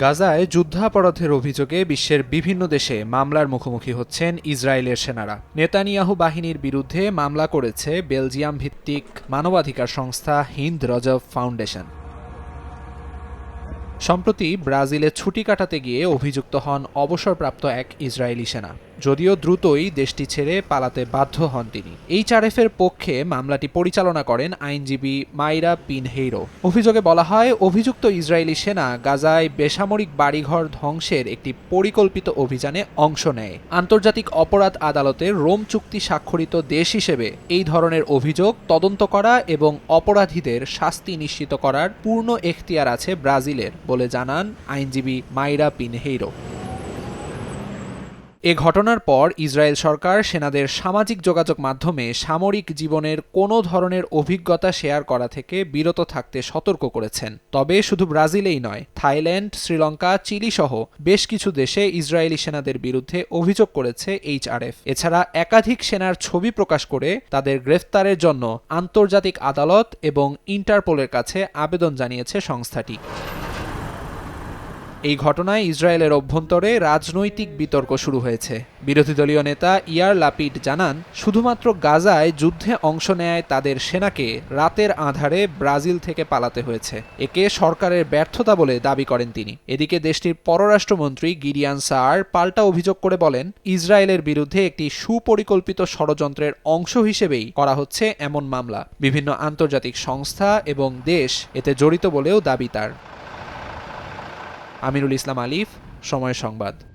গাজায় যুদ্ধাপরাধের অভিযোগে বিশ্বের বিভিন্ন দেশে মামলার মুখোমুখি হচ্ছেন ইসরায়েলের সেনারা। নেতানিয়াহু বাহিনীর বিরুদ্ধে মামলা করেছে বেলজিয়াম ভিত্তিক মানবাধিকার সংস্থা হিন্দ রজব ফাউন্ডেশন। সম্প্রতি ব্রাজিলে ছুটি কাটাতে গিয়ে অভিযুক্ত হন অবসরপ্রাপ্ত এক ইসরায়েলি সেনা। যদিও দ্রুতই দেশটি ছেড়ে পালাতে বাধ্য হন তিনি। এইচআরএফ এর পক্ষে মামলাটি পরিচালনা করেন আইনজীবী মাইরা পিনহেইরো অভিযোগে বলা হয়, অভিযুক্ত ইসরায়েলি সেনা গাজায় বেসামরিক বাড়িঘর ধ্বংসের একটি পরিকল্পিত অভিযানে অংশ নেয়। আন্তর্জাতিক অপরাধ আদালতে রোম চুক্তি স্বাক্ষরিত দেশ হিসেবে এই ধরনের অভিযোগ তদন্ত করা এবং অপরাধীদের শাস্তি নিশ্চিত করার পূর্ণ এখতিয়ার আছে ব্রাজিলের, বলে জানান আইনজীবী মাইরা পিনহেইরো এ ঘটনার পর ইসরায়েল সরকার সেনাদের সামাজিক যোগাযোগ মাধ্যমে সামরিক জীবনের কোনো ধরনের অভিজ্ঞতা শেয়ার করা থেকে বিরত থাকতে সতর্ক করেছেন। তবে শুধু ব্রাজিলেই নয়, থাইল্যান্ড, শ্রীলঙ্কা চিলি সহ বেশ কিছু দেশে ইসরায়েলি সেনাদের বিরুদ্ধে অভিযোগ করেছে এইচআরএফ এছাড়া একাধিক সেনার ছবি প্রকাশ করে তাদের গ্রেফতারের জন্য আন্তর্জাতিক আদালত এবং ইন্টারপোলের কাছে আবেদন জানিয়েছে সংস্থাটি। এই ঘটনায় ইসরায়েলের অভ্যন্তরে রাজনৈতিক বিতর্ক শুরু হয়েছে। বিরোধী দলীয় নেতা ইয়ার লাপিড জানান, শুধুমাত্র গাজায় যুদ্ধে অংশ নেয় তাদের সেনাকে রাতের আধারে ব্রাজিল থেকে পালাতে হয়েছে। একে সরকারের ব্যর্থতা বলে দাবি করেন তিনি। এদিকে দেশটির পররাষ্ট্রমন্ত্রী গিরিয়ান সার পাল্টা অভিযোগ করে বলেন, ইসরায়েলের বিরুদ্ধে একটি সুপরিকল্পিত ষড়যন্ত্রের অংশ হিসেবেই করা হচ্ছে এমন মামলা। বিভিন্ন আন্তর্জাতিক সংস্থা এবং দেশ এতে জড়িত বলেও দাবি তার। আমিরুল ইসলাম আলিফ সময় সংবাদ।